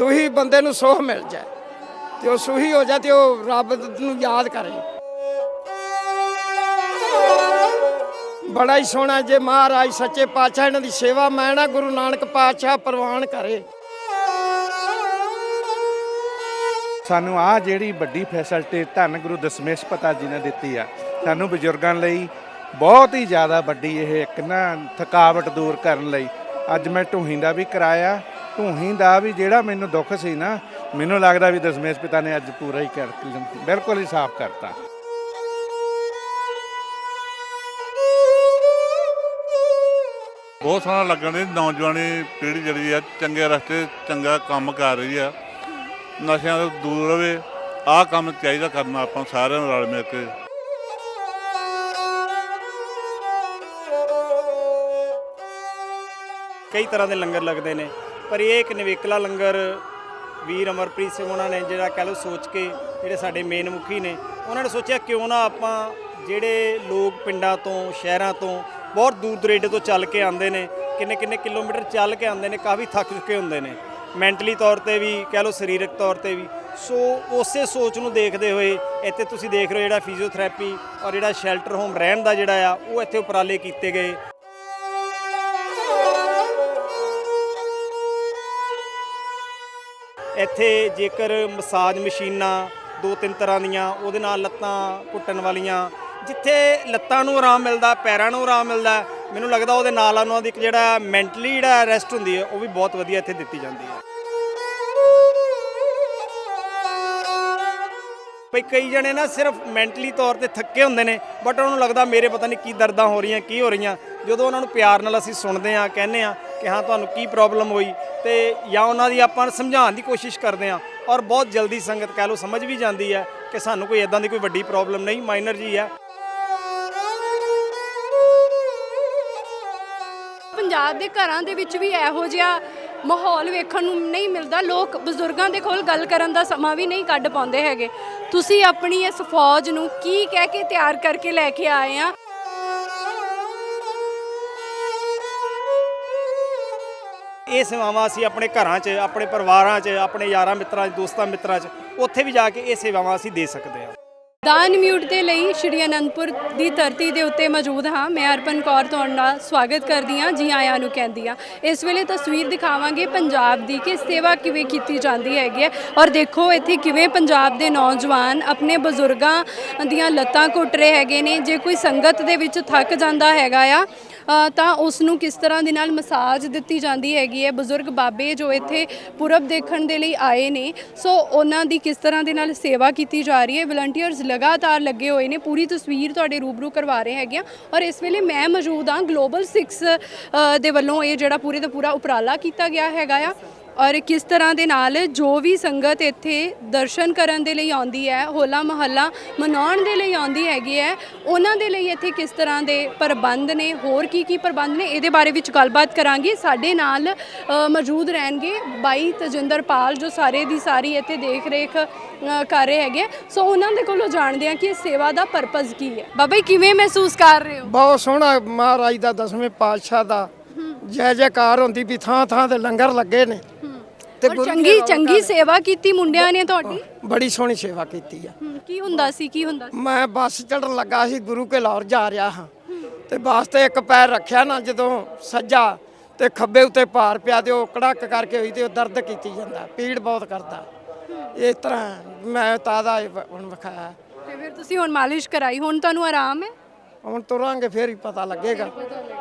ਦੁਹੀ ਬੰਦੇ ਨੂੰ ਸੋਹ ਮਿਲ ਜਾਏ ਤੇ ਉਹ ਸੁਹੀ ਹੋ ਜਾਏ ਤੇ ਉਹ ਰੱਬ ਨੂੰ ਯਾਦ ਕਰੇ। ਬੜਾ ਹੀ ਸੋਹਣਾ ਜੇ ਮਹਾਰਾਜ ਸੱਚੇ ਪਾਤਸ਼ਾਹ ਇਹਨਾਂ ਦੀ ਸੇਵਾ, ਮੈਂ ਨਾ ਗੁਰੂ ਨਾਨਕ ਪਾਤਸ਼ਾਹ ਪ੍ਰਵਾਨ ਕਰੇ। ਸਾਨੂੰ ਆ ਜਿਹੜੀ ਵੱਡੀ ਫੈਸਿਲਿਟੀ ਧੰਨ ਗੁਰੂ ਦਸ਼ਮੇਸ਼ ਪਤਾ ਜੀ ਨੇ ਦਿੱਤੀ ਆ, ਸਾਨੂੰ ਬਜ਼ੁਰਗਾਂ ਲਈ ਬਹੁਤ ਹੀ ਜ਼ਿਆਦਾ ਵੱਡੀ ਇਹ ਇੱਕ ਨਾ ਥਕਾਵਟ ਦੂਰ ਕਰਨ ਲਈ ਅੱਜ ਮੈਂ ਢੂਹੀ ਦਾ ਵੀ ਕਰਾਇਆ। ਢੂਹੀ ਦਾ ਵੀ ਜਿਹੜਾ ਮੈਨੂੰ ਦੁੱਖ ਸੀ ਨਾ ਮੈਨੂੰ ਲੱਗਦਾ ਵੀ ਦਸ਼ਮੇਸ਼ ਪਿਤਾ ਨੇ ਅੱਜ ਪੂਰਾ ਹੀ ਕਰ ਬਿਲਕੁਲ ਹੀ ਸਾਫ਼ ਕਰਤਾ। ਬਹੁਤ ਸੋਹਣਾ ਲੱਗਣ ਦੀ ਨੌਜਵਾਨੀ ਪੀੜ੍ਹੀ ਜਿਹੜੀ ਆ ਚੰਗੇ ਰਸਤੇ ਚੰਗਾ ਕੰਮ ਕਰ ਰਹੀ ਆ। ਨਸ਼ਿਆਂ ਤੋਂ ਦੂਰ ਰਵੇ ਆਹ ਕੰਮ ਚਾਹੀਦਾ ਕਰਨਾ ਆਪਾਂ ਸਾਰਿਆਂ ਨੂੰ ਰਲ ਮਿਲ ਕੇ। ਕਈ ਤਰ੍ਹਾਂ ਦੇ ਲੰਗਰ ਲੱਗਦੇ ਨੇ। ਪਰ ਇਹ ਇੱਕ ਨਿਵੇਕਲਾ ਲੰਗਰ ਵੀਰ ਅਮਰਪ੍ਰੀਤ ਸਿੰਘ ਉਹਨਾਂ ਨੇ ਜਿਹੜਾ ਕਹਿ ਲਓ ਸੋਚ ਕੇ ਜਿਹੜੇ ਸਾਡੇ ਮੇਨ ਮੁਖੀ ਨੇ, ਉਹਨਾਂ ਨੇ ਸੋਚਿਆ ਕਿਉਂ ਨਾ ਆਪਾਂ ਜਿਹੜੇ ਲੋਕ ਪਿੰਡਾਂ ਤੋਂ, ਸ਼ਹਿਰਾਂ ਤੋਂ ਬਹੁਤ ਦੂਰ ਦਰੇਡੇ ਤੋਂ ਚੱਲ ਕੇ ਆਉਂਦੇ ਨੇ, ਕਿੰਨੇ ਕਿੰਨੇ ਕਿਲੋਮੀਟਰ ਚੱਲ ਕੇ ਆਉਂਦੇ ਨੇ, ਕਾਫੀ ਥੱਕ ਚੁੱਕੇ ਹੁੰਦੇ ਨੇ ਮੈਂਟਲੀ ਤੌਰ ਤੇ ਵੀ, ਕਹਿ ਲਓ ਸਰੀਰਕ ਤੌਰ ਤੇ ਵੀ। ਸੋ ਉਸੇ ਸੋਚ ਨੂੰ ਦੇਖਦੇ ਹੋਏ ਇੱਥੇ ਤੁਸੀਂ ਦੇਖ ਰਹੇ ਹੋ ਜਿਹੜਾ ਫਿਜ਼ੀਓਥੈਰੇਪੀ ਔਰ ਜਿਹੜਾ ਸ਼ੈਲਟਰ ਹੋਮ ਰਹਿਣ ਦਾ ਜਿਹੜਾ ਆ, ਉਹ ਇੱਥੇ ਉਪਰਾਲੇ ਕੀਤੇ ਗਏ। ਇੱਥੇ ਜੇਕਰ ਮਸਾਜ ਮਸ਼ੀਨਾਂ ਦੋ ਤਿੰਨ ਤਰ੍ਹਾਂ ਦੀਆਂ, ਉਹਦੇ ਨਾਲ ਲੱਤਾਂ ਘੁੱਟਣ ਵਾਲੀਆਂ, ਜਿੱਥੇ ਲੱਤਾਂ ਨੂੰ ਆਰਾਮ ਮਿਲਦਾ, ਪੈਰਾਂ ਨੂੰ ਆਰਾਮ ਮਿਲਦਾ, ਮੈਨੂੰ ਲੱਗਦਾ ਉਹਦੇ ਨਾਲ ਉਹਨਾਂ ਦੀ ਇੱਕ ਜਿਹੜਾ ਮੈਂਟਲੀ ਜਿਹੜਾ ਰੈਸਟ ਹੁੰਦੀ ਹੈ, ਉਹ ਵੀ ਬਹੁਤ ਵਧੀਆ ਇੱਥੇ ਦਿੱਤੀ ਜਾਂਦੀ ਹੈ। ਭਈ ਕਈ ਜਣੇ ਨਾ ਸਿਰਫ ਮੈਂਟਲੀ ਤੌਰ ਤੇ ਥੱਕੇ ਹੁੰਦੇ ਨੇ ਬਟ ਉਹਨਾਂ ਨੂੰ ਲੱਗਦਾ ਮੇਰੇ ਪਤਾ ਨਹੀਂ ਕੀ ਦਰਦਾਂ ਹੋ ਰਹੀਆਂ, ਕੀ ਹੋ ਰਹੀਆਂ। ਜਦੋਂ ਉਹਨਾਂ ਨੂੰ ਪਿਆਰ ਨਾਲ ਅਸੀਂ ਸੁਣਦੇ ਹਾਂ, ਕਹਿੰਦੇ ਹਾਂ ਕਿ ਹਾਂ, ਤੁਹਾਨੂੰ ਕੀ ਪ੍ਰੋਬਲਮ ਹੋਈ ਤੇ ਜਾਂ ਉਹਨਾਂ ਦੀ ਆਪਾਂ ਸਮਝਾਉਣ ਦੀ ਕੋਸ਼ਿਸ਼ ਕਰਦੇ ਹਾਂ ਔਰ ਬਹੁਤ ਜਲਦੀ ਸੰਗਤ ਕਹਿ ਲਓ ਸਮਝ ਵੀ ਜਾਂਦੀ ਹੈ ਕਿ ਸਾਨੂੰ ਕੋਈ ਇਦਾਂ ਦੀ ਕੋਈ ਵੱਡੀ ਪ੍ਰੋਬਲਮ ਨਹੀਂ ਮਾਈਨਰ ਜੀ ਹੈ। ਪੰਜਾਬ ਦੇ ਘਰਾਂ ਦੇ ਵਿੱਚ ਵੀ ਇਹੋ ਜਿਹਾ ਮਾਹੌਲ ਵੇਖਣ ਨੂੰ ਨਹੀਂ ਮਿਲਦਾ। ਲੋਕ ਬਜ਼ੁਰਗਾਂ ਦੇ ਕੋਲ ਗੱਲ ਕਰਨ ਦਾ ਸਮਾਂ ਵੀ ਨਹੀਂ ਕੱਢ ਪਾਉਂਦੇ ਹੈਗੇ। ਤੁਸੀਂ ਆਪਣੀ ਇਸ ਫੌਜ ਨੂੰ ਕੀ ਕਹਿ ਕੇ ਤਿਆਰ ਕਰਕੇ ਲੈ ਕੇ ਆਏ ਆ? ਇਹ ਸੇਵਾਵਾਂ ਅਸੀਂ ਆਪਣੇ ਘਰਾਂ 'ਚ, ਆਪਣੇ ਪਰਿਵਾਰਾਂ 'ਚ, ਆਪਣੇ ਯਾਰਾਂ ਮਿੱਤਰਾਂ 'ਚ, ਦੋਸਤਾਂ ਮਿੱਤਰਾਂ 'ਚ, ਉੱਥੇ ਵੀ ਜਾ ਕੇ ਇਹ ਸੇਵਾਵਾਂ ਅਸੀਂ ਦੇ ਸਕਦੇ ਹਾਂ। ਦਾਨ ਮਿਊਟ ਦੇ ਲਈ ਸ਼੍ਰੀ ਅਨੰਦਪੁਰ ਦੀ ਧਰਤੀ ਦੇ ਉੱਤੇ ਮੌਜੂਦ ਹਾਂ। ਮੈਂ ਅਰਪਨ ਕੌਰ ਤੁਹਾਡਾ ਸਵਾਗਤ ਕਰਦੀ ਹਾਂ। ਜੀ ਆਇਆਂ ਨੂੰ ਕਹਿੰਦੀ ਹਾਂ। ਇਸ ਵੇਲੇ ਤਸਵੀਰ ਦਿਖਾਵਾਂਗੇ ਪੰਜਾਬ ਦੀ ਕਿ ਸੇਵਾ ਕਿਵੇਂ ਕੀਤੀ ਜਾਂਦੀ ਹੈਗੀ ਹੈ। ਔਰ ਦੇਖੋ ਇੱਥੇ ਕਿਵੇਂ ਪੰਜਾਬ ਦੇ ਨੌਜਵਾਨ ਆਪਣੇ ਬਜ਼ੁਰਗਾਂ ਦੀਆਂ ਲੱਤਾਂ ਘੁੱਟ ਰਹੇ ਹੈਗੇ ਨੇ। ਜੇ ਕੋਈ ਸੰਗਤ ਦੇ ਵਿੱਚ ਥੱਕ ਜਾਂਦਾ ਹੈਗਾ ਆ ਤਾਂ ਉਸ ਨੂੰ ਕਿਸ ਤਰ੍ਹਾਂ ਦੇ ਨਾਲ ਮਸਾਜ ਦਿੱਤੀ ਜਾਂਦੀ ਹੈਗੀ ਹੈ? ਬਜ਼ੁਰਗ ਬਾਬੇ ਜੋ ਇੱਥੇ ਪੁਰਬ ਦੇਖਣ ਦੇ ਲਈ ਆਏ ਨੇ, ਸੋ ਉਹਨਾਂ ਦੀ ਕਿਸ ਤਰ੍ਹਾਂ ਦੇ ਨਾਲ ਸੇਵਾ ਕੀਤੀ ਜਾ ਰਹੀ ਹੈ? ਵਲੰਟੀਅਰਸ ਲਗਾਤਾਰ ਲੱਗੇ ਹੋਏ ਨੇ, ਪੂਰੀ ਤਸਵੀਰ ਤੁਹਾਡੇ ਰੂਬਰੂ ਕਰਵਾ ਰਹੇ ਹੈਗੇ ਆ। ਔਰ ਇਸ ਵੇਲੇ ਮੈਂ ਮੌਜੂਦ ਹਾਂ ਗਲੋਬਲ 6 ਦੇ ਵੱਲੋਂ ਇਹ ਜਿਹੜਾ ਪੂਰੇ ਦਾ ਪੂਰਾ ਉਪਰਾਲਾ ਕੀਤਾ ਗਿਆ ਹੈਗਾ ਆ। ਔਰ ਕਿਸ ਤਰ੍ਹਾਂ ਦੇ ਨਾਲ ਜੋ ਵੀ ਸੰਗਤ ਇੱਥੇ ਦਰਸ਼ਨ ਕਰਨ ਦੇ ਲਈ ਆਉਂਦੀ ਹੈ ਹੋਲਾ ਮਹੱਲਾ ਮਨਾਉਣ ਦੇ ਲਈ ਆਉਂਦੀ ਹੈਗੀ ਹੈ ਉਹਨਾਂ ਦੇ ਲਈ ਇੱਥੇ ਕਿਸ ਤਰ੍ਹਾਂ ਦੇ ਪ੍ਰਬੰਧ ਨੇ ਹੋਰ ਕੀ ਕੀ ਪ੍ਰਬੰਧ ਨੇ ਇਹਦੇ ਬਾਰੇ ਵਿੱਚ ਗੱਲਬਾਤ ਕਰਾਂਗੇ। ਸਾਡੇ ਨਾਲ ਅ, ਮੌਜੂਦ ਰਹਿਣਗੇ ਬਾਈ ਤਜਿੰਦਰ ਪਾਲ ਜੋ ਸਾਰੇ ਦੀ ਸਾਰੀ ਇੱਥੇ ਦੇਖ ਰੇਖ ਅ, ਕਰ ਰਹੇ ਹੈਗੇ। ਸੋ ਉਹਨਾਂ ਦੇ ਕੋਲੋਂ ਜਾਣਦੇ ਹਾਂ ਕਿ ਇਸ ਸੇਵਾ ਦਾ ਪਰਪਸ ਕੀ ਹੈ। ਬਾਬਾ ਜੀ ਕਿਵੇਂ ਮਹਿਸੂਸ ਕਰ ਰਹੇ ਹੋ? ਬਹੁਤ ਸੋਹਣਾ ਮਹਾਰਾਜ ਦਾ ਦਸਵੇਂ ਪਾਤਸ਼ਾਹ ਦਾ। ਜੈ ਜੈਕਾਰ ਹੁੰਦੀ ਵੀ ਥਾਂ ਥਾਂ ਤੇ ਲੰਗਰ ਲੱਗੇ ਨੇ। ਤੇ ਔਰ ਗੁਰੂ ਦੀ ਚੰਗੀ ਚੰਗੀ ਸੇਵਾ ਕੀਤੀ ਮੁੰਡਿਆਂ ਨੇ ਤੁਹਾਡੀ? ਬੜੀ ਸੋਹਣੀ ਸੇਵਾ ਕੀਤੀ ਆ। ਹਮ, ਕੀ ਹੁੰਦਾ ਸੀ ਕੀ ਹੁੰਦਾ ਸੀ? ਮੈਂ ਬੱਸ ਚੜਨ ਲੱਗਾ ਸੀ ਗੁਰੂ ਕੇ ਲਾਹੌਰ ਜਾ ਰਿਹਾ ਹਾਂ। ਤੇ ਬੱਸ ਤੇ ਇੱਕ ਪੈਰ ਰੱਖਿਆ ਨਾ ਜਦੋਂ ਸੱਜਾ ਤੇ ਖੱਬੇ ਉੱਤੇ ਭਾਰ ਪਿਆ ਤੇ ਉਹ ਕੜਕ ਕਰਕੇ ਹੋਈ ਤੇ ਉਹ ਦਰਦ ਕੀਤੀ ਜਾਂਦਾ ਪੀੜ ਬਹੁਤ ਕਰਦਾ। ਇਸ ਤਰ੍ਹਾਂ ਮੈਂ ਤਾਦਾ ਹੁਣ ਵਿਖਾਇਆ। ਤੇ ਫਿਰ ਤੁਸੀਂ ਹੁਣ ਮਾਲਿਸ਼ ਕਰਾਈ ਹੁਣ ਤੁਹਾਨੂੰ ਆਰਾਮ ਹੈ? ਹੁਣ ਤੁਰਾਂਗੇ ਫੇਰ ਹੀ ਪਤਾ ਲੱਗੇਗਾ।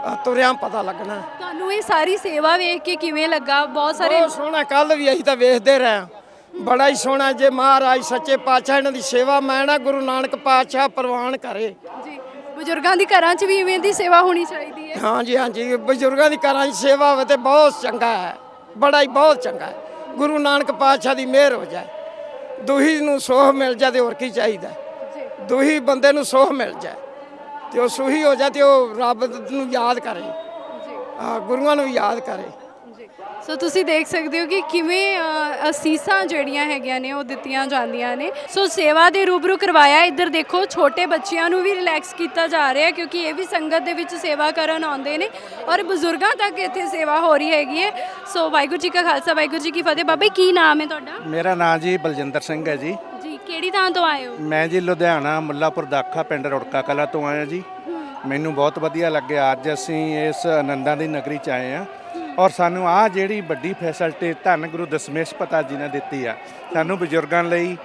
ਆ, ਤੁਰਿਆਂ ਪਤਾ ਲੱਗਣਾ। ਤੁਹਾਨੂੰ ਇਹ ਸਾਰੀ ਸੇਵਾ ਵੇਖ ਕੇ ਕਿਵੇਂ ਲੱਗਾ? ਬਹੁਤ ਸਾਰੇ ਬਹੁਤ ਸੋਹਣਾ ਕੱਲ ਵੀ ਅਸੀਂ ਤਾਂ ਵੇਖਦੇ ਰਹੇ ਹਾਂ। ਬੜਾ ਹੀ ਸੋਹਣਾ ਜੇ ਮਹਾਰਾਜ ਸੱਚੇ ਪਾਤਸ਼ਾਹ ਇਹਨਾਂ ਦੀ ਸੇਵਾ ਮੈਂ ਨਾ ਗੁਰੂ ਨਾਨਕ ਪਾਤਸ਼ਾਹ ਪ੍ਰਵਾਨ ਕਰੇ। ਜੀ ਬਜ਼ੁਰਗਾਂ ਦੀ ਘਰਾਂ 'ਚ ਵੀ ਇਵੇਂ ਦੀ ਸੇਵਾ ਹੋਣੀ ਚਾਹੀਦੀ ਹੈ। ਹਾਂਜੀ ਹਾਂਜੀ ਬਜ਼ੁਰਗਾਂ ਦੀ ਘਰਾਂ 'ਚ ਸੇਵਾ ਹੋਵੇ ਤੇ ਬਹੁਤ ਚੰਗਾ ਹੈ। ਬੜਾ ਹੀ ਬਹੁਤ ਚੰਗਾ ਹੈ। ਗੁਰੂ ਨਾਨਕ ਪਾਤਸ਼ਾਹ ਦੀ ਮਿਹਰ ਹੋ ਜਾਏ। ਦੁਹੀ ਨੂੰ ਸੋਹ ਮਿਲ ਜਾਏ ਤੇ ਹੋਰ ਕੀ ਚਾਹੀਦਾ? ਦੁਹੀ ਬੰਦੇ ਨੂੰ ਸੋਹ ਮਿਲ ਜਾਏ। ਤੇ ਉਹ ਸੁਹੀ ਹੋ ਜਾਏ ਤੇ ਉਹ ਰੱਬ ਨੂੰ ਯਾਦ ਕਰੇ। ਆ ਗੁਰੂਆਂ ਨੂੰ ਯਾਦ ਕਰੇ। ਸੋ ਤੁਸੀਂ ਦੇਖ ਸਕਦੇ ਹੋ ਕਿ ਕਿਵੇਂ ਅਸੀਸਾਂ ਜਿਹੜੀਆਂ ਹੈਗੀਆਂ ਨੇ ਉਹ ਦਿੱਤੀਆਂ ਜਾਂਦੀਆਂ ਨੇ। ਸੋ ਸੇਵਾ ਦੇ ਰੂਬਰੂ ਕਰਵਾਇਆ। ਇੱਧਰ ਦੇਖੋ ਛੋਟੇ ਬੱਚਿਆਂ ਨੂੰ ਵੀ ਰਿਲੈਕਸ ਕੀਤਾ ਜਾ ਰਿਹਾ ਕਿਉਂਕਿ ਇਹ ਵੀ ਸੰਗਤ ਦੇ ਵਿੱਚ ਸੇਵਾ ਕਰਨ ਆਉਂਦੇ ਨੇ ਔਰ ਬਜ਼ੁਰਗਾਂ ਤੱਕ ਇੱਥੇ ਸੇਵਾ ਹੋ ਰਹੀ ਹੈਗੀ ਹੈ। ਸੋ ਵਾਹਿਗੁਰੂ ਜੀ ਕਾ ਖਾਲਸਾ ਵਾਹਿਗੁਰੂ ਜੀ ਕੀ ਫਤਿਹ। ਬਾਬੇ ਕੀ ਨਾਮ ਹੈ ਤੁਹਾਡਾ? ਮੇਰਾ ਨਾਮ ਜੀ ਬਲਜਿੰਦਰ ਸਿੰਘ ਹੈ ਜੀ ਜੀ। ਕਿਹੜੀ ਥਾਂ ਤੋਂ ਆਏ ਹੋ? ਮੈਂ ਜੀ ਲੁਧਿਆਣਾ ਮੁੱਲਾਪੁਰ ਦਾਖਾ ਪਿੰਡ ਰੁੜਕਾ ਕਲਾ ਤੋਂ ਆਇਆ ਜੀ। ਮੈਨੂੰ ਬਹੁਤ ਵਧੀਆ ਲੱਗਿਆ। ਅੱਜ ਅਸੀਂ ਇਸ ਆਨੰਦਾਂ ਦੀ ਨਗਰੀ ਚ ਆਏ ਆ ਔਰ ਸਾਨੂੰ ਆ ਜਿਹੜੀ ਵੱਡੀ ਫੈਸਿਲਿਟੀ ਧੰਨ ਗੁਰੂ ਦਸ਼ਮੇਸ਼ ਪਤਾ ਜੀ ਨੇ ਦਿੱਤੀ ਆ, ਸਾਨੂੰ ਬਜ਼ੁਰਗਾਂ ਲਈ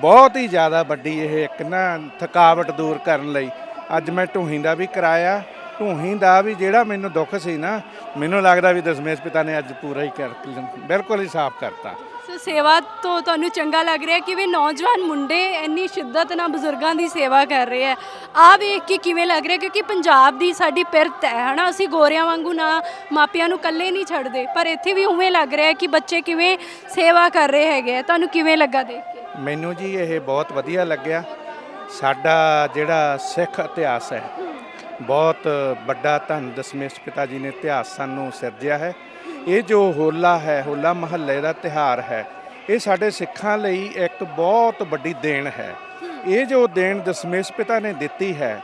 ਬਹੁਤ ਹੀ ਜ਼ਿਆਦਾ ਵੱਡੀ ਇਹ ਇੱਕ ਨਾ ਥਕਾਵਟ ਦੂਰ ਕਰਨ ਲਈ ਅੱਜ ਮੈਂ ਢੂਹੀ ਦਾ ਵੀ ਕਰਾਇਆ, ਢੂਹੀ ਦਾ ਵੀ ਜਿਹੜਾ ਮੈਨੂੰ ਦੁੱਖ ਸੀ ਨਾ, ਮੈਨੂੰ ਲੱਗਦਾ ਵੀ ਦਸ਼ਮੇਸ਼ ਪਿਤਾ ਨੇ ਅੱਜ ਪੂਰਾ ਹੀ ਕਰ, ਬਿਲਕੁਲ ਹੀ ਸਾਫ਼ ਕਰਤਾ। ਸੋ ਸੇਵਾ ਤੋਂ ਤੁਹਾਨੂੰ ਚੰਗਾ ਲੱਗ ਰਿਹਾ ਕਿ ਵੀ ਨੌਜਵਾਨ ਮੁੰਡੇ ਇੰਨੀ ਸ਼ਿੱਦਤ ਨਾਲ ਬਜ਼ੁਰਗਾਂ ਦੀ ਸੇਵਾ ਕਰ ਰਹੇ ਆ ਆ ਵੇਖ ਕੇ ਕਿਵੇਂ ਲੱਗ ਰਿਹਾ ਕਿਉਂਕਿ ਪੰਜਾਬ ਦੀ ਸਾਡੀ ਪਿਰਤ ਹੈ, ਹਨਾ? ਅਸੀਂ ਗੋਰਿਆਂ ਵਾਂਗੂ ਨਾ ਮਾਪਿਆਂ ਨੂੰ ਇਕੱਲੇ ਨਹੀਂ ਛੱਡਦੇ, ਪਰ ਇੱਥੇ ਵੀ ਉਵੇਂ ਲੱਗ ਰਿਹਾ ਕਿ ਬੱਚੇ ਕਿਵੇਂ ਸੇਵਾ ਕਰ ਰਹੇ ਹੈਗੇ ਆ। ਤੁਹਾਨੂੰ ਕਿਵੇਂ ਲੱਗਾ ਦੇਖ ਕੇ? ਮੈਨੂੰ ਜੀ ਇਹ ਬਹੁਤ ਵਧੀਆ ਲੱਗਿਆ। ਸਾਡਾ ਜਿਹੜਾ ਸਿੱਖ ਇਤਿਹਾਸ ਹੈ, ਬਹੁਤ ਵੱਡਾ ਧੰਨ ਦਸ਼ਮੇਸ਼ ਪਿਤਾ ਜੀ ਨੇ ਇਤਿਹਾਸ ਸਾਨੂੰ ਸਿਰਜਿਆ ਹੈ। ਇਹ ਜੋ ਹੋਲਾ ਹੈ, ਹੋਲਾ ਮਹੱਲੇ ਦਾ ਤਿਹਾਰ ਹੈ, ਇਹ ਸਾਡੇ ਸਿੱਖਾਂ ਲਈ ਇੱਕ ਬਹੁਤ ਵੱਡੀ ਦੇਣ ਹੈ। ਇਹ ਜੋ ਦੇਣ ਦਸ਼ਮੇਸ਼ ਪਿਤਾ ਨੇ ਦਿੱਤੀ ਹੈ,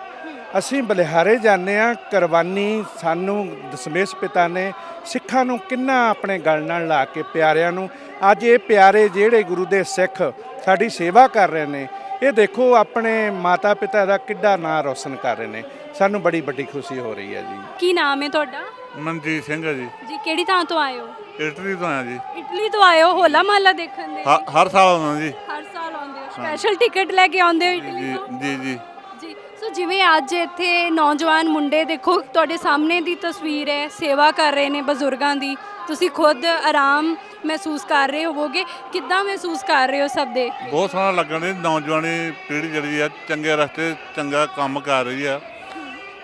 ਅਸੀਂ ਬਲਿਹਾਰੇ ਜਾਂਦੇ ਆ ਕੁਰਬਾਨੀ ਸਾਨੂੰ ਦਸ਼ਮੇਸ਼ ਪਿਤਾ ਨੇ ਸਿੱਖਾਂ ਨੂੰ ਕਿੰਨਾ ਆਪਣੇ ਗਲ ਨਾਲ ਲਾ ਕੇ ਪਿਆਰਿਆਂ ਨੂੰ, ਅੱਜ ਇਹ ਪਿਆਰੇ ਜਿਹੜੇ ਗੁਰੂ ਦੇ ਸਿੱਖ ਸਾਡੀ ਸੇਵਾ ਕਰ ਰਹੇ ਨੇ, ਇਹ ਦੇਖੋ ਆਪਣੇ ਮਾਤਾ ਪਿਤਾ ਦਾ ਕਿੱਡਾ ਨਾਂ ਰੌਸ਼ਨ ਕਰ ਰਹੇ ਨੇ, ਸਾਨੂੰ ਬੜੀ ਵੱਡੀ ਖੁਸ਼ੀ ਹੋ ਰਹੀ ਹੈ ਜੀ। ਕੀ ਨਾਮ ਹੈ ਤੁਹਾਡਾ? ਮਨਜੀਤ ਸਿੰਘ ਹੈ ਜੀ। ਜੀ ਕਿਹੜੀ ਥਾਂ ਤੋਂ ਆਏ ਹੋ? ਇਟਲੀ ਤੋਂ ਆਇਆ ਜੀ। ਇਟਲੀ ਤੋਂ ਆਏ ਹੋ ਹੋਲਾ ਮਹੱਲਾ ਦੇਖਣ ਦੇ ਹ- ਹਰ ਸਾਲ ਆਉਂਦਾ ਜੀ। ਹਰ ਸਾਲ ਆਉਂਦੇ ਹੋ। ਸਪੈਸ਼ਲ ਟਿਕਟ ਲੈ ਕੇ ਆਉਂਦੇ ਹੋ ਇਟਲੀ ਜੀ ਤੋਂ? ਜੀ ਜੀ। ਜੀ ਸੋ ਜਿਵੇਂ ਅੱਜ ਇੱਥੇ ਨੌਜਵਾਨ ਮੁੰਡੇ ਦੇਖੋ ਤੁਹਾਡੇ ਸਾਹਮਣੇ ਦੀ ਤਸਵੀਰ ਹੈ ਸੇਵਾ ਕਰ ਰਹੇ ਨੇ ਬਜ਼ੁਰਗਾਂ ਦੀ। ਤੁਸੀਂ ਖੁਦ ਆਰਾਮ ਮਹਿਸੂਸ ਕਰ ਰਹੇ ਹੋਵੋਗੇ। ਕਿੱਦਾਂ ਮਹਿਸੂਸ ਕਰ ਰਹੇ ਹੋ ਸਭ ਦੇ? ਬਹੁਤ ਸੋਹਣਾ ਲੱਗਣ ਦੀ ਨੌਜਵਾਨੀ ਪੀੜ੍ਹੀ ਜਿਹੜੀ ਆ ਚੰਗੇ ਰਸਤੇ ਚੰਗਾ ਕੰਮ ਕਰ ਰਹੀ ਆ।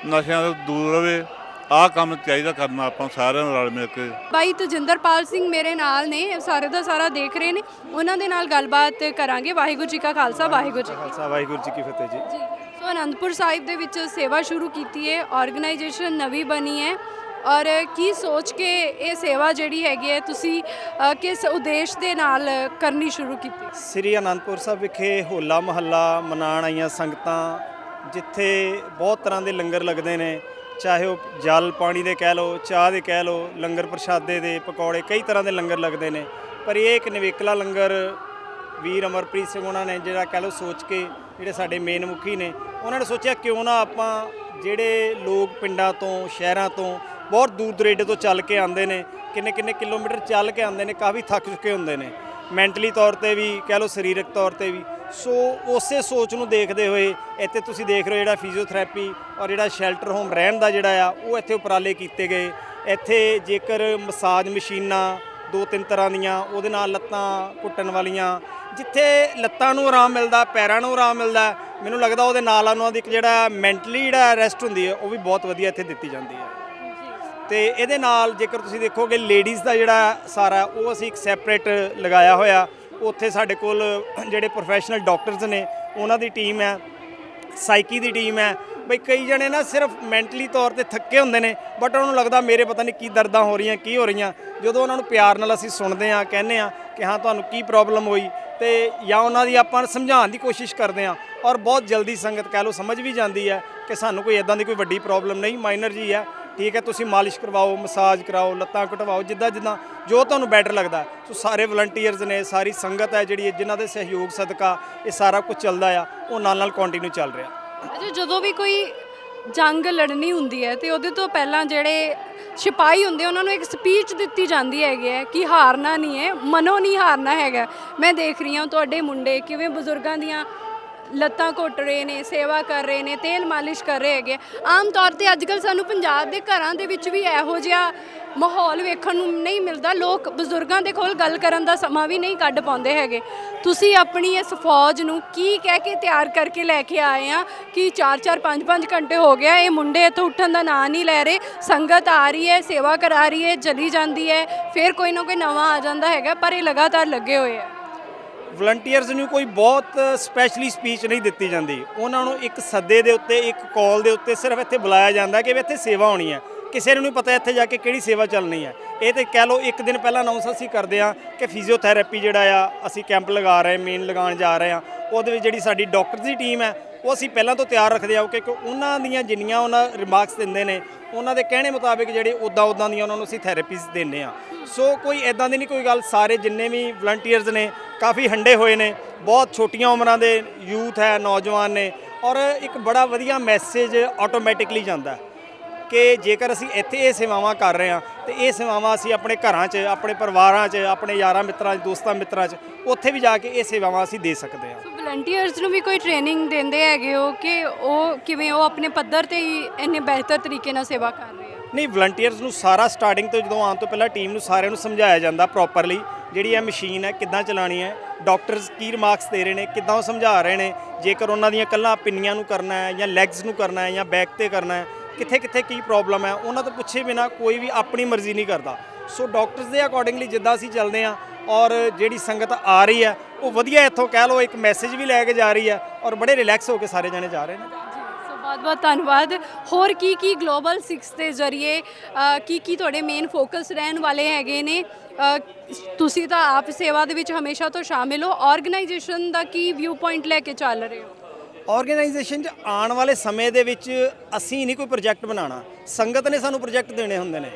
ਨਸ਼ਿਆਂ ਤੋਂ ਦੂਰ ਰਵੇ ਆਹ ਕੰਮ ਚਾਹੀਦਾ ਕਰਨਾ ਆਪਾਂ ਸਾਰਿਆਂ ਨੂੰ ਰਲ ਮਿਲ ਕੇ। ਬਾਈ ਤਜਿੰਦਰਪਾਲ ਸਿੰਘ ਮੇਰੇ ਨਾਲ ਨੇ ਸਾਰੇ ਦਾ ਸਾਰਾ ਦੇਖ ਰਹੇ ਨੇ। ਉਹਨਾਂ ਦੇ ਨਾਲ ਗੱਲਬਾਤ ਕਰਾਂਗੇ। ਵਾਹਿਗੁਰੂ ਜੀ ਕਾ ਖਾਲਸਾ ਵਾਹਿਗੁਰੂ ਜੀ ਕੀ ਖਾਲਸਾ ਵਾਹਿਗੁਰੂ ਜੀ ਕੀ ਫਤਿਹ ਜੀ। ਜੀ। ਸੋ ਅਨੰਦਪੁਰ ਸਾਹਿਬ ਦੇ ਵਿੱਚ ਸੇਵਾ ਸ਼ੁਰੂ ਕੀਤੀ ਹੈ ਆਰਗੇਨਾਈਜੇਸ਼ਨ ਨਵੀਂ ਬਣੀ ਹੈ। ਔਰ ਕੀ ਸੋਚ ਕੇ ਇਹ ਸੇਵਾ ਜਿਹੜੀ ਹੈਗੀ ਹੈ ਤੁਸੀਂ ਅ, ਕਿਸ ਉਦੇਸ਼ ਦੇ ਨਾਲ ਕਰਨੀ ਸ਼ੁਰੂ ਕੀਤੀ? ਸ੍ਰੀ ਅਨੰਦਪੁਰ ਸਾਹਿਬ ਵਿਖੇ ਹੋਲਾ ਮਹੱਲਾ ਮਨਾਉਣ ਆਈਆਂ ਸੰਗਤਾਂ ਜਿੱਥੇ ਬਹੁਤ ਤਰ੍ਹਾਂ ਦੇ ਲੰਗਰ ਲੱਗਦੇ ਨੇ। ਚਾਹੇ ਉਹ ਜਲ ਪਾਣੀ ਦੇ ਕਹਿ ਲਓ, ਚਾਹ ਦੇ ਕਹਿ ਲਓ, ਲੰਗਰ ਪ੍ਰਸ਼ਾਦੇ ਦੇ ਪਕੌੜੇ, ਕਈ ਤਰ੍ਹਾਂ ਦੇ ਲੰਗਰ ਲੱਗਦੇ ਨੇ। ਪਰ ਇਹ ਇੱਕ ਨਿਵੇਕਲਾ ਲੰਗਰ ਵੀਰ ਅਮਰਪ੍ਰੀਤ ਸਿੰਘ ਉਹਨਾਂ ਨੇ ਜਿਹੜਾ ਕਹਿ ਲਓ ਸੋਚ ਕੇ ਜਿਹੜੇ ਸਾਡੇ ਮੇਨ ਮੁਖੀ ਨੇ, ਉਹਨਾਂ ਨੇ ਸੋਚਿਆ ਕਿਉਂ ਨਾ ਆਪਾਂ ਜਿਹੜੇ ਲੋਕ ਪਿੰਡਾਂ ਤੋਂ, ਸ਼ਹਿਰਾਂ ਤੋਂ ਬਹੁਤ ਦੂਰ ਦਰੇਡੇ ਤੋਂ ਚੱਲ ਕੇ ਆਉਂਦੇ ਨੇ, ਕਿੰਨੇ ਕਿੰਨੇ ਕਿਲੋਮੀਟਰ ਚੱਲ ਕੇ ਆਉਂਦੇ ਨੇ, ਕਾਫੀ ਥੱਕ ਚੁੱਕੇ ਹੁੰਦੇ ਨੇ। ਮੈਂਟਲੀ ਤੌਰ ਤੇ ਵੀ, ਕਹਿ ਲਓ ਸਰੀਰਕ ਤੌਰ ਤੇ ਵੀ। ਸੋ ਉਸੇ ਸੋਚ ਨੂੰ ਦੇਖਦੇ ਹੋਏ ਇੱਥੇ ਤੁਸੀਂ ਦੇਖ ਰਹੇ ਹੋ ਜਿਹੜਾ ਫਿਜ਼ੀਓਥੈਰੇਪੀ ਔਰ ਜਿਹੜਾ ਸ਼ੈਲਟਰ ਹੋਮ ਰਹਿਣ ਦਾ ਜਿਹੜਾ ਆ, ਉਹ ਇੱਥੇ ਉਪਰਾਲੇ ਕੀਤੇ ਗਏ। ਇੱਥੇ ਜੇਕਰ ਮਸਾਜ ਮਸ਼ੀਨਾਂ ਦੋ ਤਿੰਨ ਤਰ੍ਹਾਂ ਦੀਆਂ, ਉਹਦੇ ਨਾਲ ਲੱਤਾਂ ਘੁੱਟਣ ਵਾਲੀਆਂ, ਜਿੱਥੇ ਲੱਤਾਂ ਨੂੰ ਆਰਾਮ ਮਿਲਦਾ, ਪੈਰਾਂ ਨੂੰ ਆਰਾਮ ਮਿਲਦਾ, ਮੈਨੂੰ ਲੱਗਦਾ ਉਹਦੇ ਨਾਲ ਉਹਨਾਂ ਦੀ ਇੱਕ ਜਿਹੜਾ ਮੈਂਟਲੀ ਜਿਹੜਾ ਰੈਸਟ ਹੁੰਦੀ ਹੈ, ਉਹ ਵੀ ਬਹੁਤ ਵਧੀਆ ਇੱਥੇ ਦਿੱਤੀ ਜਾਂਦੀ ਹੈ। ਤੇ ਇਹਦੇ ਨਾਲ ਜੇਕਰ ਤੁਸੀਂ ਦੇਖੋਗੇ ਲੇਡੀਜ਼ ਦਾ ਜਿਹੜਾ ਸਾਰਾ, ਉਹ ਅਸੀਂ ਇੱਕ ਸੈਪਰੇਟ ਲਗਾਇਆ ਹੋਇਆ। ਉੱਥੇ ਸਾਡੇ ਕੋਲ ਜਿਹੜੇ ਪ੍ਰੋਫੈਸ਼ਨਲ ਡਾਕਟਰਸ ਨੇ, ਉਹਨਾਂ ਦੀ ਟੀਮ ਹੈ ਸਾਈਕੀ ਦੀ ਟੀਮ ਹੈ। ਬਈ ਕਈ ਜਣੇ ਨਾ ਸਿਰਫ ਮੈਂਟਲੀ ਤੌਰ ਤੇ ਥੱਕੇ ਹੁੰਦੇ ਨੇ ਬਟ ਉਹਨਾਂ ਨੂੰ ਲੱਗਦਾ ਮੇਰੇ ਪਤਾ ਨਹੀਂ ਕੀ ਦਰਦਾਂ ਹੋ ਰਹੀਆਂ, ਕੀ ਹੋ ਰਹੀਆਂ। ਜਦੋਂ ਉਹਨਾਂ ਨੂੰ ਪਿਆਰ ਨਾਲ ਅਸੀਂ ਸੁਣਦੇ ਹਾਂ, ਕਹਿੰਦੇ ਹਾਂ ਕਿ ਹਾਂ, ਤੁਹਾਨੂੰ ਕੀ ਪ੍ਰੋਬਲਮ ਹੋਈ, ਤੇ ਜਾਂ ਉਹਨਾਂ ਦੀ ਆਪਾਂ ਸਮਝਾਉਣ ਦੀ ਕੋਸ਼ਿਸ਼ ਕਰਦੇ ਹਾਂ। ਔਰ ਬਹੁਤ ਜਲਦੀ ਸੰਗਤ ਕਹਿ ਲਓ ਸਮਝ ਵੀ ਜਾਂਦੀ ਹੈ ਕਿ ਸਾਨੂੰ ਕੋਈ ਇਦਾਂ ਦੀ ਕੋਈ ਵੱਡੀ ਪ੍ਰੋਬਲਮ ਨਹੀਂ ਮਾਈਨਰ ਜੀ ਹੈ। ਠੀਕ ਹੈ, ਤੁਸੀਂ ਮਾਲਿਸ਼ ਕਰਵਾਓ, ਮਸਾਜ ਕਰਾਓ, ਲੱਤਾਂ ਘਟਵਾਓ ਜਿੱਦਾਂ ਜਿੱਦਾਂ ਜੋ ਤੁਹਾਨੂੰ ਬੈਟਰ ਲੱਗਦਾ। ਸੋ ਸਾਰੇ ਵਲੰਟੀਅਰਸ ਨੇ, ਸਾਰੀ ਸੰਗਤ ਹੈ ਜਿਹੜੀ, ਜਿਨ੍ਹਾਂ ਦੇ ਸਹਿਯੋਗ ਸਦਕਾ ਇਹ ਸਾਰਾ ਕੁਝ ਚੱਲਦਾ ਆ, ਉਹ ਨਾਲ ਨਾਲ ਕੰਟੀਨਿਊ ਚੱਲ ਰਿਹਾ। ਅੱਛਾ, ਜਦੋਂ ਵੀ ਕੋਈ ਜੰਗ ਲੜਨੀ ਹੁੰਦੀ ਹੈ, ਤੇ ਉਹਦੇ ਤੋਂ ਪਹਿਲਾਂ ਜਿਹੜੇ ਸਿਪਾਹੀ ਹੁੰਦੇ, ਉਹਨਾਂ ਨੂੰ ਇੱਕ ਸਪੀਚ ਦਿੱਤੀ ਜਾਂਦੀ ਹੈਗੀ ਹੈ ਕਿ ਹਾਰਨਾ ਨਹੀਂ ਹੈ, ਮਨੋਂ ਨਹੀਂ ਹਾਰਨਾ ਹੈਗਾ। ਮੈਂ ਦੇਖ ਰਹੀ ਹਾਂ ਤੁਹਾਡੇ ਮੁੰਡੇ ਕਿਵੇਂ ਬਜ਼ੁਰਗਾਂ ਦੀਆਂ ਲੱਤਾਂ ਘੁੱਟ ਰਹੇ ਨੇ, ਸੇਵਾ ਕਰ ਰਹੇ ਨੇ, ਤੇਲ ਮਾਲਿਸ਼ ਕਰ ਰਹੇ ਹੈਗੇ ਆਮ ਤੌਰ ਤੇ ਅੱਜ ਅੱਜਕੱਲ ਸਾਨੂੰ ਪੰਜਾਬ ਦੇ ਘਰਾਂ ਦੇ ਵਿੱਚ ਵੀ ਇਹੋ ਜਿਹਾ ਮਾਹੌਲ ਵੇਖਣ ਨੂੰ ਨਹੀਂ ਮਿਲਦਾ। ਲੋਕ ਬਜ਼ੁਰਗਾਂ ਦੇ ਕੋਲ ਗੱਲ ਕਰਨ ਦਾ ਸਮਾਂ ਵੀ ਨਹੀਂ ਕੱਢ ਪਾਉਂਦੇ ਹੈਗੇ। ਤੁਸੀਂ ਆਪਣੀ ਇਸ ਫੌਜ ਨੂੰ ਕੀ ਕਹਿ ਕੇ ਤਿਆਰ ਕਰਕੇ ਲੈ ਕੇ ਆਏ ਆ? ਕਿ 4-4 5-5 ਘੰਟੇ ਹੋ ਗਿਆ ਇਹ ਮੁੰਡੇ ਇੱਥੋਂ ਉੱਠਣ ਦਾ ਨਾਂ ਨਹੀਂ ਲੈ ਰਹੇ। ਸੰਗਤ ਆ ਰਹੀ ਹੈ, ਸੇਵਾ ਕਰਾ ਰਹੀ ਹੈ, ਚਲੀ ਜਾਂਦੀ ਹੈ, ਫਿਰ ਕੋਈ ਨਾ ਕੋਈ ਨਵਾਂ ਆ ਜਾਂਦਾ ਹੈਗਾ, ਪਰ ਇਹ ਲਗਾਤਾਰ ਲੱਗੇ ਹੋਏ ਆ। ਵਲੰਟੀਅਰਸ ਨੂੰ ਕੋਈ ਬਹੁਤ ਸਪੈਸ਼ਲੀ ਸਪੀਚ ਨਹੀਂ ਦਿੱਤੀ ਜਾਂਦੀ। ਉਹਨਾਂ ਨੂੰ ਇੱਕ ਸੱਦੇ ਦੇ ਉੱਤੇ, ਇੱਕ ਕਾਲ ਦੇ ਉੱਤੇ ਸਿਰਫ ਇੱਥੇ ਬੁਲਾਇਆ ਜਾਂਦਾ ਕਿ ਵੀ ਇੱਥੇ ਸੇਵਾ ਹੋਣੀ ਹੈ। ਕਿਸੇ ਨੂੰ ਨਹੀਂ ਪਤਾ ਇੱਥੇ ਜਾ ਕੇ ਕਿਹੜੀ ਸੇਵਾ ਚੱਲਣੀ ਹੈ। ਇਹ ਤੇ ਕਹਿ ਲਓ ਇੱਕ ਦਿਨ ਪਹਿਲਾਂ ਅਨਾਉਂਸ ਅਸੀਂ ਕਰਦੇ ਆ ਕਿ ਫਿਜ਼ੀਓਥੈਰੇਪੀ ਜਿਹੜਾ ਆ, ਅਸੀਂ ਕੈਂਪ ਲਗਾ ਰਹੇ ਮੇਨ ਲਗਾਉਣ ਜਾ ਰਹੇ ਆ ਉਹਦੇ ਵਿੱਚ ਜਿਹੜੀ ਸਾਡੀ ਡਾਕਟਰ ਦੀ ਟੀਮ ਹੈ, ਉਹ ਅਸੀਂ ਪਹਿਲਾਂ ਤੋਂ ਤਿਆਰ ਰੱਖਦੇ ਆ ਕਿਉਂਕਿ ਉਹਨਾਂ ਦੀਆਂ ਜਿੰਨੀਆਂ ਉਹਨਾਂ ਰਿਮਾਰਕਸ ਦਿੰਦੇ ਨੇ, ਉਹਨਾਂ ਦੇ ਕਹਿਣੇ ਮੁਤਾਬਿਕ ਜਿਹੜੇ ਉਦਾਂ ਉਦਾਂ ਦੀਆਂ ਉਹਨਾਂ ਨੂੰ ਅਸੀਂ ਥੈਰੇਪੀਜ਼ ਦਿੰਨੇ ਆ ਸੋ ਕੋਈ ਐਦਾਂ ਦੀ ਨਹੀਂ ਕੋਈ ਗੱਲ, ਸਾਰੇ ਜਿੰਨੇ ਵੀ ਵਲੰਟੀਅਰਸ ਨੇ, ਕਾਫੀ ਹੰਡੇ ਹੋਏ ਨੇ, ਬਹੁਤ ਛੋਟੀਆਂ ਉਮਰਾਂ ਦੇ ਯੂਥ ਹੈ, ਨੌਜਵਾਨ ਨੇ, ਔਰ ਇੱਕ ਬੜਾ ਵਧੀਆ ਮੈਸੇਜ ਆਟੋਮੈਟਿਕਲੀ ਜਾਂਦਾ ਹੈ। ਕਿ ਜੇਕਰ ਅਸੀਂ ਇੱਥੇ ਇਹ ਸੇਵਾਵਾਂ ਕਰ ਰਹੇ ਹਾਂ ਤੇ ਇਹ ਸੇਵਾਵਾਂ ਅਸੀਂ ਆਪਣੇ ਘਰਾਂ 'ਚ ਆਪਣੇ ਪਰਿਵਾਰਾਂ 'ਚ ਆਪਣੇ ਯਾਰਾਂ ਮਿੱਤਰਾਂ 'ਚ ਦੋਸਤਾਂ ਮਿੱਤਰਾਂ 'ਚ ਉੱਥੇ ਵੀ ਜਾ ਕੇ ਇਹ ਸੇਵਾਵਾਂ ਅਸੀਂ ਦੇ ਸਕਦੇ ਹਾਂ। ਸੋ ਵਲੰਟੀਅਰਸ ਨੂੰ ਵੀ ਕੋਈ ਟ੍ਰੇਨਿੰਗ ਦਿੰਦੇ ਹੈਗੇ ਹੋ ਕਿ ਉਹ ਕਿਵੇਂ ਉਹ ਆਪਣੇ ਪੱਧਰ ਤੇ ਹੀ ਇੰਨੇ ਬਿਹਤਰ ਤਰੀਕੇ ਨਾਲ ਸੇਵਾ ਕਰ ਰਹੇ ਆ? ਨਹੀਂ ਵਲੰਟੀਅਰਸ ਨੂੰ ਸਾਰਾ ਸਟਾਰਟਿੰਗ ਤੋਂ ਜਦੋਂ ਆਉਣ ਤੋਂ ਪਹਿਲਾਂ ਟੀਮ ਨੂੰ ਸਾਰਿਆਂ ਨੂੰ ਸਮਝਾਇਆ ਜਾਂਦਾ ਪ੍ਰੋਪਰਲੀ ਜਿਹੜੀ ਇਹ ਮਸ਼ੀਨ ਹੈ ਕਿੱਦਾਂ ਚਲਾਣੀ ਹੈ। ਡਾਕਟਰਸ ਕੀ ਰਿਮਾਰਕਸ ਦੇ ਰਹੇ ਨੇ ਕਿੱਦਾਂ ਉਹ ਸਮਝਾ ਰਹੇ ਨੇ। ਜੇਕਰ ਉਹਨਾਂ ਦੀਆਂ ਕੱਲਾਂ ਪਿੰਨੀਆਂ ਨੂੰ ਕਰਨਾ ਹੈ ਜਾਂ ਲੈਗਸ ਨੂੰ ਕਰਨਾ ਹੈ ਜਾਂ ਬੈਕ ਤੇ ਕਰਨਾ ਹੈ ਕਿੱਥੇ ਕਿੱਥੇ ਕੀ ਪ੍ਰੋਬਲਮ ਹੈ, ਉਹਨਾਂ ਤੋਂ ਪੁੱਛੇ ਬਿਨਾ ਕੋਈ ਵੀ ਆਪਣੀ ਮਰਜ਼ੀ ਨਹੀਂ ਕਰਦਾ। ਸੋ ਡਾਕਟਰਸ ਦੇ ਅਕੋਰਡਿੰਗਲੀ ਜਿੱਦਾਂ ਅਸੀਂ ਚੱਲਦੇ ਹਾਂ ਔਰ ਜਿਹੜੀ ਸੰਗਤ ਆ ਰਹੀ ਹੈ, ਉਹ ਵਧੀਆ ਇੱਥੋਂ ਕਹਿ ਲਓ, ਇੱਕ ਮੈਸੇਜ ਵੀ ਲੈ ਕੇ ਜਾ ਰਹੀ ਹੈ ਔਰ ਬੜੇ ਰਿਲੈਕਸ ਹੋ ਕੇ ਸਾਰੇ ਜਾਣੇ ਜਾ ਰਹੇ ਨੇ। ਬਹੁਤ ਬਹੁਤ ਧੰਨਵਾਦ। ਹੋਰ ਕੀ ਕੀ ਗਲੋਬਲ 6 ਦੇ ਜ਼ਰੀਏ ਕੀ ਕੀ ਤੁਹਾਡੇ ਮੇਨ ਫੋਕਸ ਰਹਿਣ ਵਾਲੇ ਹੈਗੇ ਨੇ? ਤੁਸੀਂ ਤਾਂ ਆਪ ਸੇਵਾ ਦੇ ਵਿੱਚ ਹਮੇਸ਼ਾ ਤੋਂ ਸ਼ਾਮਿਲ ਹੋ। ਆਰਗੇਨਾਈਜੇਸ਼ਨ ਦਾ ਕੀ ਵਿਊ ਪੁਆਇੰਟ ਲੈ ਕੇ ਚੱਲ ਰਹੇ ਹੋ? ਆਰਗੇਨਾਈਜੇਸ਼ਨ 'ਚ ਆਉਣ ਵਾਲੇ ਸਮੇਂ ਦੇ ਵਿੱਚ ਅਸੀਂ ਨਹੀਂ ਕੋਈ ਪ੍ਰੋਜੈਕਟ ਬਣਾਉਣਾ। ਸੰਗਤ ਨੇ ਸਾਨੂੰ ਪ੍ਰੋਜੈਕਟ ਦੇਣੇ ਹੁੰਦੇ ਨੇ।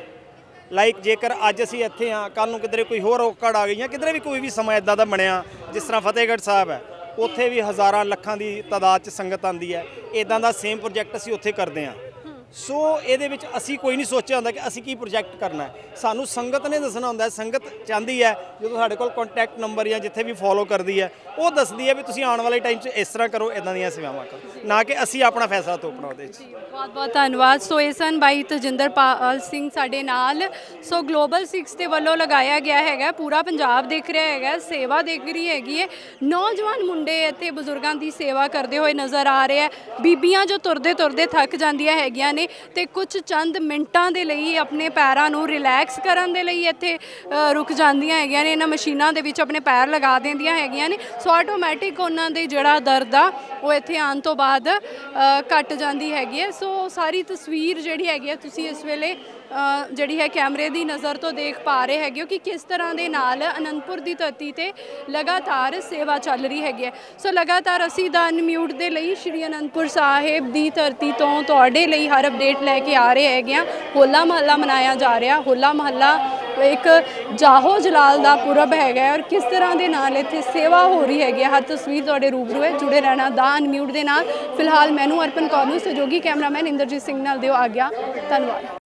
ਲਾਈਕ ਜੇਕਰ ਅੱਜ ਅਸੀਂ ਇੱਥੇ ਆ ਕੱਲ ਨੂੰ ਕਿਧਰੇ ਕੋਈ ਹੋਰ ਔਕੜ ਆ ਗਈ ਜਾਂ ਕਿਧਰੇ ਵੀ ਕੋਈ ਵੀ ਸਮਾਂ ਇਦਾਂ ਦਾ ਬਣਿਆ, ਜਿਸ ਤਰ੍ਹਾਂ ਫਤਿਹਗੜ੍ਹ ਸਾਹਿਬ ਹੈ, ਉੱਥੇ ਵੀ ਹਜ਼ਾਰਾਂ ਲੱਖਾਂ ਦੀ ਤਾਦਾਦ 'ਚ ਸੰਗਤ ਆਂਦੀ ਹੈ। ਇਦਾਂ ਦਾ ਸੇਮ ਪ੍ਰੋਜੈਕਟ ਅਸੀਂ ਉੱਥੇ ਕਰਦੇ ਹਾਂ। ਸੋ ਇਹਦੇ ਵਿੱਚ ਅਸੀਂ ਕੋਈ ਨਹੀਂ ਸੋਚਿਆ ਹੁੰਦਾ ਕਿ ਅਸੀਂ ਕੀ ਪ੍ਰੋਜੈਕਟ ਕਰਨਾ ਹੈ। ਸਾਨੂੰ ਸੰਗਤ ਨੇ ਦੱਸਣਾ ਹੁੰਦਾ ਹੈ, ਸੰਗਤ ਚਾਹੁੰਦੀ ਹੈ, ਜਦੋਂ ਸਾਡੇ ਕੋਲ ਕੰਟੈਕਟ ਨੰਬਰ ਜਾਂ ਜਿੱਥੇ ਵੀ ਫੋਲੋ ਕਰਦੀ ਹੈ, ਉਹ ਦੱਸਦੀ ਹੈ ਵੀ ਤੁਸੀਂ ਆਉਣ ਵਾਲੇ ਟਾਈਮ 'ਚ ਇਸ ਤਰ੍ਹਾਂ ਕਰੋ ਇਦਾਂ ਦੀਆਂ ਸੇਵਾਵਾਂ ਕਰੋ। ਨਾ ਕਿ ਅਸੀਂ ਆਪਣਾ ਫੈਸਲਾ ਥੋਪਣਾ ਉਹਦੇ 'ਚ। ਬਹੁਤ ਬਹੁਤ ਧੰਨਵਾਦ। ਸੋ ਇਹ ਸਨ ਬਾਈ ਤਜਿੰਦਰਪਾਲ ਸਿੰਘ ਸਾਡੇ ਨਾਲ। ਸੋ ਗਲੋਬਲ 6 ਦੇ ਵੱਲੋਂ ਲਗਾਇਆ ਗਿਆ ਹੈਗਾ, ਪੂਰਾ ਪੰਜਾਬ ਦੇਖ ਰਿਹਾ ਹੈਗਾ, ਸੇਵਾ ਦੇਖ ਰਹੀ ਹੈਗੀ ਹੈ। ਨੌਜਵਾਨ ਮੁੰਡੇ ਇੱਥੇ ਬਜ਼ੁਰਗਾਂ ਦੀ ਸੇਵਾ ਕਰਦੇ ਹੋਏ ਨਜ਼ਰ ਆ ਰਹੇ ਆ ਬੀਬੀਆਂ ਜੋ ਤੁਰਦੇ ਤੁਰਦੇ ਥੱਕ ਜਾਂਦੀਆਂ ਹੈਗੀਆਂ ਨੇ ਤੇ ਕੁਝ ਚੰਦ ਮਿੰਟਾਂ ਦੇ ਲਈ ਆਪਣੇ ਪੈਰਾਂ ਨੂੰ ਰਿਲੈਕਸ ਕਰਨ ਦੇ ਲਈ ਇੱਥੇ ਰੁਕ ਜਾਂਦੀਆਂ ਹੈਗੀਆਂ ਨੇ। ਇਹਨਾਂ ਮਸ਼ੀਨਾਂ ਦੇ ਵਿੱਚ ਆਪਣੇ ਪੈਰ ਲਗਾ ਦਿੰਦੀਆਂ ਹੈਗੀਆਂ ਨੇ। ਸੋ ਆਟੋਮੈਟਿਕ ਉਹਨਾਂ ਦੇ ਜਿਹੜਾ ਦਰਦ ਆ ਉਹ ਇੱਥੇ ਆਉਣ ਤੋਂ ਬਾਅਦ ਅ, ਘਟ ਜਾਂਦੀ ਹੈਗੀ ਹੈ। ਸੋ ਸਾਰੀ ਤਸਵੀਰ ਜਿਹੜੀ ਹੈਗੀ ਹੈ ਤੁਸੀਂ ਇਸ ਵੇਲੇ ਜਿਹੜੀ ਹੈ ਕੈਮਰੇ ਦੀ ਨਜ਼ਰ ਤੋਂ ਦੇਖ ਪਾ ਰਹੇ ਹੈਗੇ ਹੋ ਕਿ ਕਿਸ ਤਰ੍ਹਾਂ ਦੇ ਨਾਲ ਅਨੰਦਪੁਰ ਦੀ ਧਰਤੀ ਤੇ ਲਗਾਤਾਰ ਸੇਵਾ ਚੱਲ ਰਹੀ ਹੈਗੀ ਹੈ। ਸੋ ਲਗਾਤਾਰ ਅਸੀਂ ਦਾ ਅਨਮਿਊਟ ਦੇ ਲਈ ਸ਼੍ਰੀ ਅਨੰਦਪੁਰ ਸਾਹਿਬ ਦੀ ਧਰਤੀ ਤੋਂ ਤੁਹਾਡੇ ਲਈ ਹਰ ਅਪਡੇਟ ਲੈ ਕੇ ਆ ਰਹੇ ਹੈਗੇ ਆ ਹੋਲਾ ਮਹੱਲਾ ਮਨਾਇਆ ਜਾ ਰਿਹਾ। ਹੋਲਾ ਮਹੱਲਾ ਇੱਕ ਜਾਹੋ ਜਲਾਲ ਦਾ ਪੁਰਬ ਹੈਗਾ ਔਰ ਕਿਸ ਤਰ੍ਹਾਂ ਦੇ ਨਾਲ ਇੱਥੇ ਸੇਵਾ ਹੋ ਰਹੀ ਹੈਗੀ ਹੈ। ਹਰ ਤਸਵੀਰ ਤੁਹਾਡੇ ਰੂਬਰੂ ਹੈ। ਜੁੜੇ ਰਹਿਣਾ ਦਾ ਅਨਮਿਊਟ ਦੇ ਨਾਲ। ਫਿਲਹਾਲ ਮੈਨੂੰ ਅਰਪਨ ਕੌਰ ਨੂੰ ਸਹਿਯੋਗੀ ਕੈਮਰਾਮੈਨ ਇੰਦਰਜੀਤ ਸਿੰਘ ਨਾਲ ਦਿਓ ਆ ਗਿਆ ਧੰਨਵਾਦ।